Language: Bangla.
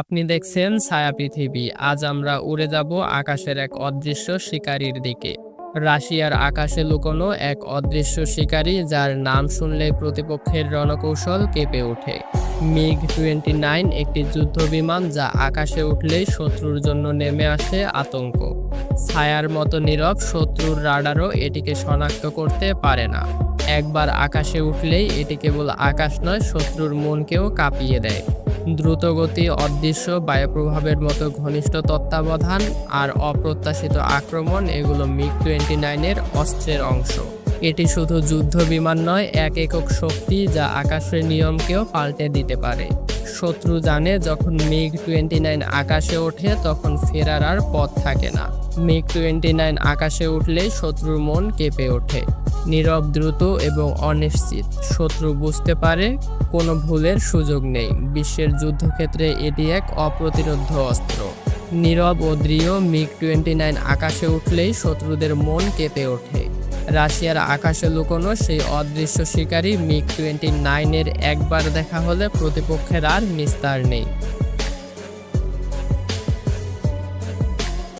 আপনি দেখছেন ছায়া পৃথিবী। আজ আমরা উড়ে যাব আকাশের এক অদৃশ্য শিকারীর দিকে। রাশিয়ার আকাশে লুকোনো এক অদৃশ্য শিকারী, যার নাম শুনলে প্রতিপক্ষের রণকৌশল কেঁপে ওঠে। মিগ টোয়েন্টি নাইন একটি যুদ্ধ বিমান যা আকাশে উঠলেই শত্রুর জন্য নেমে আসে আতঙ্ক। ছায়ার মতো নীরব শত্রুর রাডারও এটিকে শনাক্ত করতে পারে না। একবার আকাশে উঠলেই এটি কেবল আকাশ নয়, শত্রুর মনকেও কাঁপিয়ে দেয়। দ্রুতগতি, অদৃশ্য, বায়ুপ্রভাবের মতো ঘনিষ্ঠ তত্ত্বাবধান আর অপ্রত্যাশিত আক্রমণ এগুলো মিগ টোয়েন্টি নাইনের অস্ত্রের অংশ। এটি শুধু যুদ্ধ বিমান নয়, এক একক শক্তি যা আকাশের নিয়মকেও পাল্টে দিতে পারে। শত্রু জানে যখন মিগ টোয়েন্টি নাইন আকাশে ওঠে, তখন ফেরার আর পথ থাকে না। মিগ টোয়েন্টি নাইন আকাশে উঠলেই শত্রুর মন কেঁপে ওঠে। নীরব, দ্রুত এবং অনিশ্চিত। শত্রু বুঝতে পারে, কোনো ভুলের সুযোগ নেই। বিশ্বের যুদ্ধক্ষেত্রে এটি এক অপ্রতিরোধ্য অস্ত্র। নীরব ও দৃঢ় মিগ টোয়েন্টি নাইন আকাশে উঠলেই শত্রুদের মন কেঁপে ওঠে। রাশিয়ার আকাশে লুকোনো সেই অদৃশ্য শিকারী মিগ টোয়েন্টি নাইনের একবার দেখা হলে প্রতিপক্ষের আর নিস্তার নেই।